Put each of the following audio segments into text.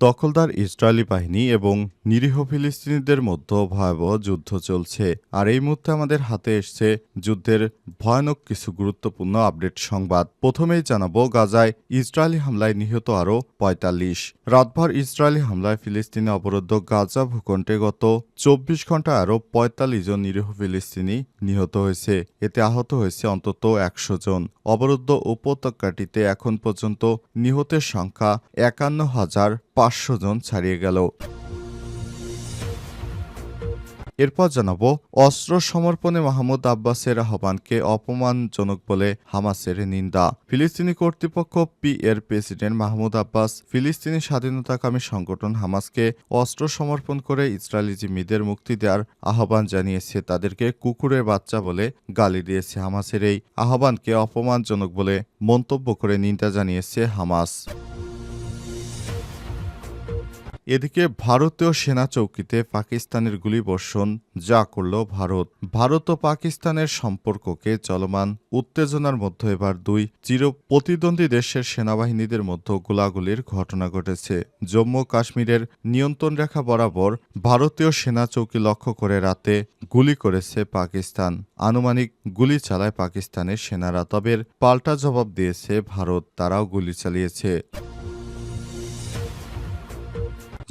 দখলদার ইসরায়েলি বাহিনী এবং নিরীহ ফিলিস্তিনিদের মধ্যে ভয়াবহ যুদ্ধ চলছে। আর এই মুহূর্তে আমাদের হাতে এসছে যুদ্ধের ভয়ানক কিছু গুরুত্বপূর্ণ আপডেট সংবাদ। প্রথমেই জানাব, গাজায় ইসরায়েলি হামলায় নিহত আরও পঁয়তাল্লিশ। রাতভর ইসরায়েলি হামলায় ফিলিস্তিনি অবরুদ্ধ গাজা ভূখণ্ডে গত চব্বিশ ঘণ্টা আরও পঁয়তাল্লিশ জন নিরীহ ফিলিস্তিনি নিহত হয়েছে। এতে আহত হয়েছে অন্তত একশো জন। অবরুদ্ধ উপত্যকাটিতে এখন পর্যন্ত নিহতের সংখ্যা একান্ন হাজার পাঁচশো জন ছাড়িয়ে গেল। এরপর জানাব, অস্ত্র সমর্পণে মাহমুদ আব্বাসের আহ্বানকে অপমানজনক বলে হামাসের নিন্দা। ফিলিস্তিনি কর্তৃপক্ষ পি এর প্রেসিডেন্ট মাহমুদ আব্বাস ফিলিস্তিনি স্বাধীনতাকামী সংগঠন হামাসকে অস্ত্র সমর্পণ করে ইসরায়েলি জিম্মিদের মুক্তি দেওয়ার আহ্বান জানিয়েছে। তাদেরকে কুকুরের বাচ্চা বলে গালি দিয়েছে হামাসের এই আহ্বানকে অপমানজনক বলে মন্তব্য করে নিন্দা জানিয়েছে হামাস। এদিকে ভারতীয় সেনা চৌকিতে পাকিস্তানের গুলিবর্ষণ যা করল ভারত। ভারত ও পাকিস্তানের সম্পর্ককে চলমান উত্তেজনার মধ্যে এবার দুই চির প্রতিদ্বন্দ্বী দেশের সেনাবাহিনীদের মধ্যে গোলাগুলির ঘটনা ঘটেছে। জম্মু কাশ্মীরের নিয়ন্ত্রণ রেখা বরাবর ভারতীয় সেনা চৌকি লক্ষ্য করে রাতে গুলি করেছে পাকিস্তান। আনুমানিক গুলি চালায় পাকিস্তানের সেনারা, তবে পাল্টা জবাব দিয়েছে ভারত, তারাও গুলি চালিয়েছে।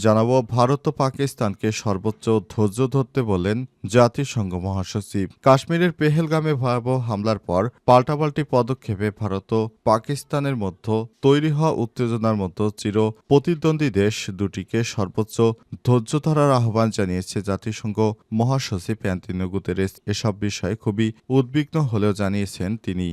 জানাব, ভারত ও পাকিস্তানকে সর্বোচ্চ ধৈর্য ধরতে বলেন জাতিসংঘ মহাসচিব। কাশ্মীরের পেহেলগামে ভয়াবহ হামলার পর পাল্টাপাল্টি পদক্ষেপে ভারত ও পাকিস্তানের মধ্যে তৈরি হওয়া উত্তেজনার মধ্যে চির প্রতিদ্বন্দ্বী দেশ দুটিকে সর্বোচ্চ ধৈর্য ধরার আহ্বান জানিয়েছে জাতিসংঘ মহাসচিব অ্যান্টিনিও গুতেরেস। এসব বিষয়ে খুবই উদ্বিগ্ন হলেও জানিয়েছেন তিনি।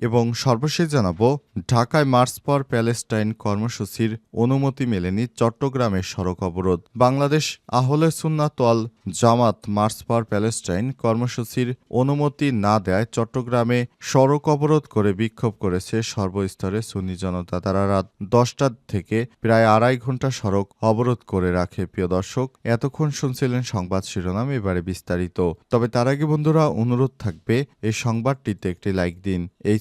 এবং সর্বশেষ জানাব, ঢাকায় মার্চ পর প্যালেস্টাইন কর্মসূচির অনুমতি মেলেনি চট্টগ্রামের সড়ক অবরোধ। বাংলাদেশ আহলে সুন্নাতল জামাত মার্চ পর প্যালেস্টাইন কর্মসূচির অনুমতি না দেয় চট্টগ্রামে সড়ক অবরোধ করে বিক্ষোভ করেছে সর্বস্তরে সুন্নি জনতা। তারা রাত দশটা থেকে প্রায় আড়াই ঘণ্টা সড়ক অবরোধ করে রাখে। প্রিয় দর্শক, এতক্ষণ শুনছিলেন সংবাদ শিরোনাম, এবারে বিস্তারিত। তবে তার আগে বন্ধুরা, অনুরোধ থাকবে, এই সংবাদটিতে একটি লাইক দিন। এই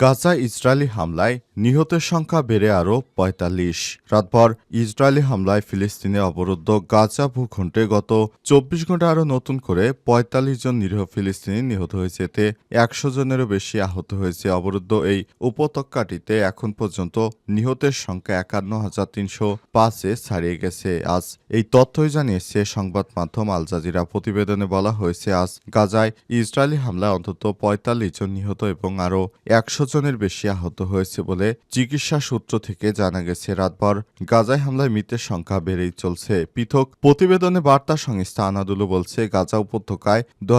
গাজা ইসরায়েলি হামলায় নিহতের সংখ্যা বেড়ে আরও পঁয়তাল্লিশ। রাতভর ইসরায়েলি হামলায় ফিলিস্তিনে অবরুদ্ধ গাজা ভূখণ্ডে গত চব্বিশ ঘণ্টা আরও নতুন করে পঁয়তাল্লিশ জন নিরীহ ফিলিস্তিনি নিহত হয়েছে। এতে একশো জনেরও বেশি আহত হয়েছে। অবরুদ্ধ এই উপত্যকাটিতে এখন পর্যন্ত নিহতের সংখ্যা একান্ন হাজার তিনশো পাঁচে ছাড়িয়ে গেছে। আজ এই তথ্যই জানিয়েছে সংবাদ মাধ্যম আল জাজিরা। প্রতিবেদনে বলা হয়েছে, আজ গাজায় ইসরায়েলি হামলায় অন্তত পঁয়তাল্লিশ জন নিহত এবং আরও একশো জনের বেশি আহত হয়েছে বলে চিকিৎসা সূত্র থেকে জানা গেছে, রাতভর গাজায় হামলায় মৃতের সংখ্যা বেড়েই চলছে। পৃথক প্রতিবেদনে বার্তা সংস্থা আনাদুলু বলছে, গাজা উপত্যকায় দু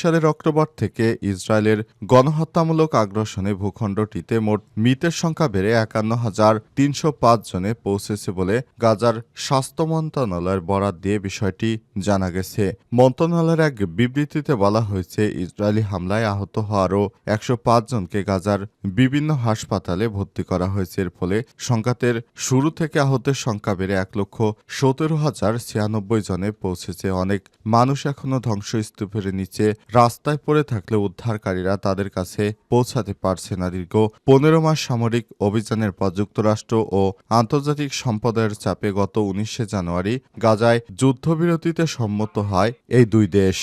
সালের অক্টোবর থেকে ইসরায়েলের গণহত্যামূলক আগ্রাসনে ভূখণ্ডটিতে মোট মৃতের সংখ্যা বেড়ে একান্ন হাজার তিনশো পাঁচ জনে পৌঁছেছে বলে গাজার স্বাস্থ্য মন্ত্রণালয়ের বরাত দিয়ে বিষয়টি জানা গেছে। মন্ত্রণালয়ের এক বিবৃতিতে বলা হয়েছে, ইসরায়েলি হামলায় আহত হওয়ারও একশো পাঁচ জনকে গাজার বিভিন্ন হাসপাতালে ভর্তি করা হয়েছে। এর ফলে সংঘাতের শুরু থেকে আহতের সংখ্যা বেড়ে এক লক্ষ সতেরো হাজার ছিয়ানব্বই জনে পৌঁছেছে। অনেক মানুষ এখনও ধ্বংসস্তূপের নিচে রাস্তায় পড়ে থাকলে উদ্ধারকারীরা তাদের কাছে পৌঁছাতে পারছে না। দীর্ঘ পনেরো মাস সামরিক অভিযানের পর যুক্তরাষ্ট্র ও আন্তর্জাতিক সম্প্রদায়ের চাপে গত উনিশে জানুয়ারি গাজায় যুদ্ধবিরতিতে সম্মত হয় এই দুই দেশ।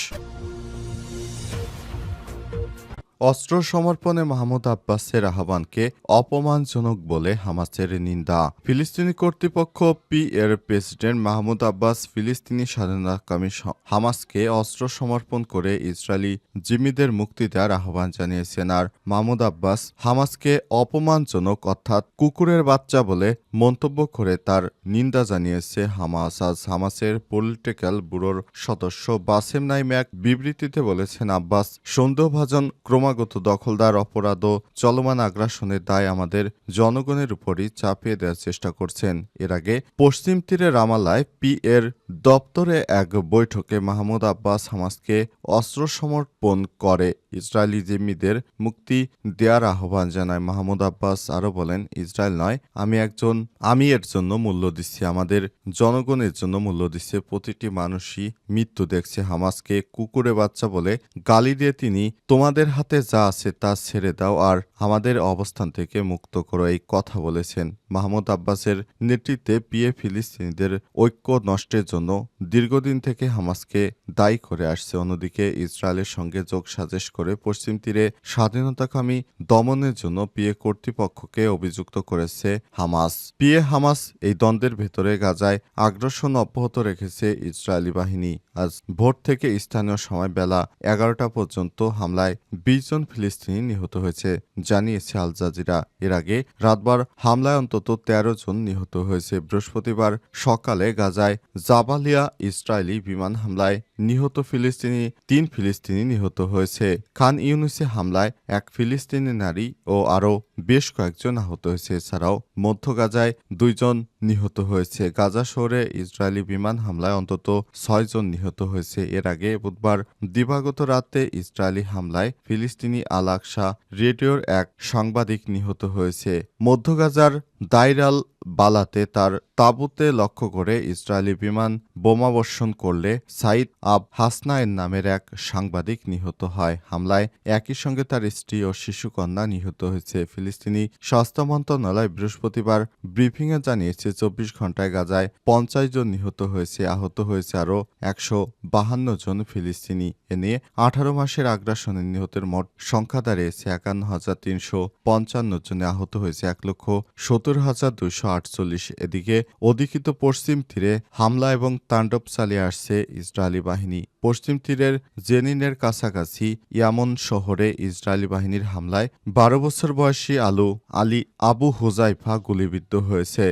অস্ত্র সমর্পণে মাহমুদ আব্বাসের আহ্বানকে অপমানজনক বলে হামাসের নিন্দা। ফিলিস্তিনি কর্তৃপক্ষ পি এর প্রেসিডেন্ট মাহমুদ আব্বাস ফিলিস্তিনি স্বাধীনতাকামী হামাসকে অস্ত্র সমর্পণ করে ইসরায়েলি জিম্মিদের মুক্তি দেওয়ার আহ্বান জানিয়েছেন আর মাহমুদ আব্বাস হামাসকে অপমানজনক অর্থাৎ কুকুরের বাচ্চা বলে মন্তব্য করে তার নিন্দা জানিয়েছে হামাস। আজ হামাসের পলিটিক্যাল ব্যুরোর সদস্য বাসেম নাইম এক বিবৃতিতে বলেছেন, আব্বাস সন্দেহভাজন ক্রমাগত ক্রমাগত দখলদার অপরাধ ও চলমান আগ্রাসনের দায় আমাদের জনগণের উপরই চাপিয়ে দেওয়ার চেষ্টা করছেন। এর আগে পশ্চিম তীরে রামালায় পি এর দপ্তরে এক বৈঠকে মাহমুদ আব্বাস হামাসকে অস্ত্র সমর্পণ করে ইসরায়েলি জিম্মিদের মুক্তি দেওয়ার আহ্বান জানায়। মাহমুদ আব্বাস আরও বলেন, ইসরায়েল নয়, আমি একজন, আমি এর জন্য মূল্য দিচ্ছি। আমাদের জনগণের জন্য মূল্য দিচ্ছে প্রতিটি মানুষই মৃত্যু দেখছে। হামাসকে কুকুরে বাচ্চা বলে গালি দিয়ে তিনি তোমাদের হাতে যা আছে তা ছেড়ে দাও আর আমাদের অবস্থান থেকে মুক্ত করো, এই কথা বলেছেন মাহমুদ আব্বাসের নেতৃত্বে পিএ ফিলিস্তিনিদের ঐক্য নষ্টের জন্য দীর্ঘদিন থেকে হামাসকে দায়ী করে আসছে। অন্যদিকে ইসরায়েলের সঙ্গে যোগ সাজেশ করে পশ্চিম তীরে স্বাধীনতাকামী দমনের জন্য পিএ কর্তৃপক্ষকে অভিযুক্ত করেছে হামাস। পিএ হামাস এই দ্বন্দ্বের ভেতরে গাজায় আগ্রাসন অব্যাহত রেখেছে ইসরায়েলি বাহিনী। আজ ভোর থেকে স্থানীয় সময় বেলা এগারোটা পর্যন্ত হামলায় বিশ জন ফিলিস্তিনি নিহত হয়েছে, জানিয়েছে আল জাজিরা। এর আগে রাতবার হামলায় অন্তত তেরো জন নিহত হয়েছে। বৃহস্পতিবার সকালে গাজায় জাবালিয়া ইসরায়েলি বিমান হামলায় নিহত ফিলিস্তিনি, তিন ফিলিস্তিনি নিহত হয়েছে। খান ইউনুসে হামলায় এক ফিলিস্তিনি নারী ও আরও বেশ কয়েকজন আহত হয়েছে। এছাড়াও মধ্য গাজায় দুইজন নিহত হয়েছে। গাজা শহরে ইসরায়েলি বিমান হামলায় অন্তত ছয়জন নিহত হয়েছে। এর আগে বুধবার দিবাগত রাতে ইসরায়েলি হামলায় ফিলিস্তিনি আল আকসা রেডিওর এক সাংবাদিক নিহত হয়েছে। মধ্য গাজার দাইরাল বালাতে তার তাঁবুতে লক্ষ্য করে ইসরায়েলি বিমান বোমাবর্ষণ করলে সাইদ আব হাসনায়ের নামের এক সাংবাদিক নিহত হয়। হামলায় একই সঙ্গে তার স্ত্রী ও শিশুকন্যা নিহত হয়েছে। ফিলিস্তিনি স্বাস্থ্য মন্ত্রণালয় বৃহস্পতিবার ব্রিফিংয়ে জানিয়েছে, চব্বিশ ঘন্টায় গাজায় পঞ্চাশ জন নিহত হয়েছে, আহত হয়েছে আরও একশো বাহান্ন জন ফিলিস্তিনি। এ নিয়ে আঠারো মাসের আগ্রাসনে নিহতের মোট সংখ্যা দাঁড়িয়েছে একান্ন হাজার তিনশো পঞ্চান্ন জনে। আহত হয়েছে এক লক্ষ সত্তর হাজার দুশো আটচল্লিশ এদিকে অধিকৃত পশ্চিম তীরে হামলা এবং তাণ্ডব চালিয়ে আসছে ইসরায়েলি বাহিনী। পশ্চিম তীরের জেনিনের কাছাকাছি ইয়ামন শহরে ইসরায়েলি বাহিনীর হামলায় বারো বছর বয়সী আলু আলী আবু হুজাইফা গুলিবিদ্ধ হয়েছে।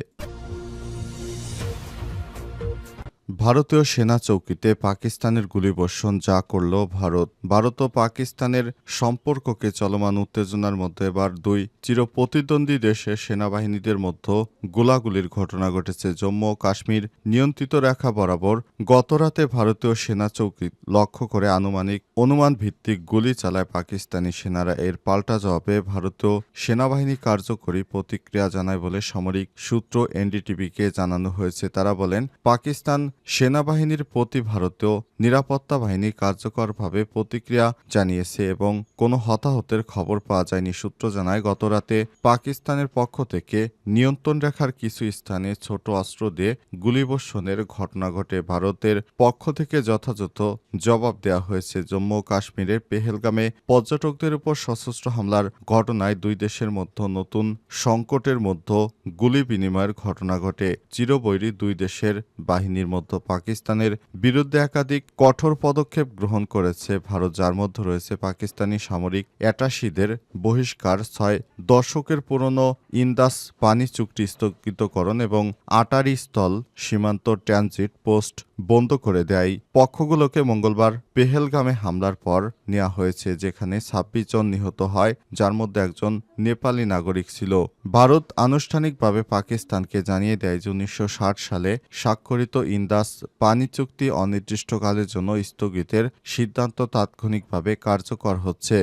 ভারতীয় সেনা চৌকিতে পাকিস্তানের গুলিবর্ষণ যা করল ভারত। ভারত ও পাকিস্তানের সম্পর্ককে চলমান উত্তেজনার মধ্যে এবার দুই চিরপ্রতিদ্বন্দ্বী দেশের সেনাবাহিনীদের মধ্যে গোলাগুলির ঘটনা ঘটেছে। জম্মু ও কাশ্মীর নিয়ন্ত্রিত রেখা বরাবর গতরাতে ভারতীয় সেনা চৌকি লক্ষ্য করে আনুমানিক অনুমান ভিত্তিক গুলি চালায় পাকিস্তানি সেনারা। এর পাল্টা জবাবে ভারতীয় সেনাবাহিনী কার্যকরী প্রতিক্রিয়া জানায় বলে সামরিক সূত্র এনডিটিভিকে জানানো হয়েছে। তারা বলেন, পাকিস্তান সেনাবাহিনীর প্রতি ভারতীয় নিরাপত্তা বাহিনী কার্যকরভাবে প্রতিক্রিয়া জানিয়েছে এবং কোনো হতাহতের খবর পাওয়া যায়নি। সূত্র জানায়, গতরাতে পাকিস্তানের পক্ষ থেকে নিয়ন্ত্রণ রেখার কিছু স্থানে ছোট অস্ত্র দিয়ে গুলিবর্ষণের ঘটনা ঘটে। ভারতের পক্ষ থেকে যথাযথ জবাব দেওয়া হয়েছে। জম্মু ও কাশ্মীরের পেহেলগামে পর্যটকদের উপর সশস্ত্র হামলার ঘটনায় দুই দেশের মধ্যে নতুন সংকটের মধ্যে গুলি বিনিময়ের ঘটনা ঘটে। চিরবৈরী দুই দেশের বাহিনীর মধ্যে পাকিস্তানের বিরুদ্ধে একাধিক কঠোর পদক্ষেপ গ্রহণ করেছে ভারত, যার মধ্যে রয়েছে পাকিস্তানি সামরিক অ্যাটাসিদের বহিষ্কার, ছয় দশকের পুরনো ইন্দাস পানি চুক্তি স্থগিতকরণ এবং আটারি স্থল সীমান্ত ট্রানজিট পোস্ট বন্ধ করে দেয়। পক্ষগুলোকে মঙ্গলবার পেহেলগামে হামলার পর নেওয়া হয়েছে যেখানে ছাব্বিশ জন নিহত হয়, যার মধ্যে একজন নেপালি নাগরিক ছিল। ভারত আনুষ্ঠানিকভাবে পাকিস্তানকে জানিয়ে দেয় যে উনিশশো ষাট সালে স্বাক্ষরিত ইন্দাস পানি চুক্তি অনির্দিষ্টকালের জন্য স্থগিতের সিদ্ধান্ত তাৎক্ষণিকভাবে কার্যকর হচ্ছে।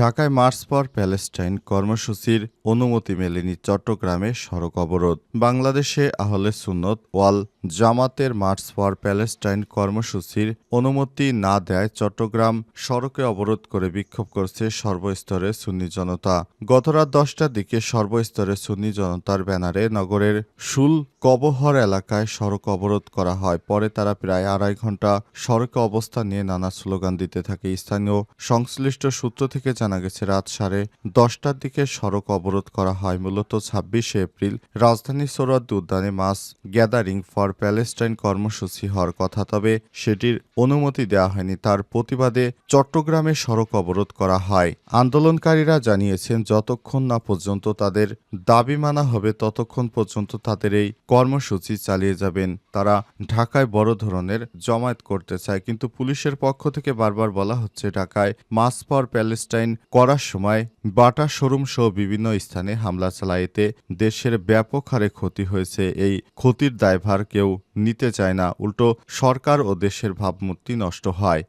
ঢাকায় মার্চ পর প্যালেস্টাইন কর্মসূচির অনুমতি মেলেনি চট্টগ্রামে সড়ক অবরোধ। বাংলাদেশে আহলে সুন্নত ওয়াল জামাতের মার্চ ফর প্যালেস্টাইন কর্মসূচির অনুমতি না দেয় চট্টগ্রাম, সড়কে অবরোধ করে বিক্ষোভ করছে সর্বস্তরে সুন্নি জনতা। গতরাত দশটার দিকে সর্বস্তরে সুন্নি জনতার ব্যানারে নগরের শুল কবহর এলাকায় সড়ক অবরোধ করা হয়। পরে তারা প্রায় আড়াই ঘণ্টা সড়কে অবস্থান নিয়ে নানা স্লোগান দিতে থাকে। স্থানীয় সংশ্লিষ্ট সূত্র থেকে জানা গেছে, রাত সাড়ে দশটার দিকে সড়ক অবরোধ করা হয়। মূলত ছাব্বিশে এপ্রিল রাজধানী সোরাদ উদ্যানে মাস গ্যাদারিং ফর প্যালেস্টাইন কর্মসূচি হওয়ার কথা, তবে সেটির অনুমতি দেওয়া হয়নি। তার প্রতিবাদে চট্টগ্রামে সড়ক অবরোধ করা হয়। আন্দোলনকারীরা জানিয়েছেন, যতক্ষণ না পর্যন্ত তাদের দাবি মানা হবে, ততক্ষণ পর্যন্ত তাদের এই কর্মসূচি চালিয়ে যাবেন। তারা ঢাকায় বড় ধরনের জমায়েত করতে চায়। কিন্তু পুলিশের পক্ষ থেকে বারবার বলা হচ্ছে, ঢাকায় মাস ফর প্যালেস্টাইন করার সময় বাটা শোরুম সহ বিভিন্ন স্থানে হামলা চালায়। এতে দেশের ব্যাপক হারে ক্ষতি হয়েছে। এই ক্ষতির দায়ভার কেউ নিতে চায় না। উল্টো সরকার ও দেশের ভাবমূর্তি নষ্ট হয়।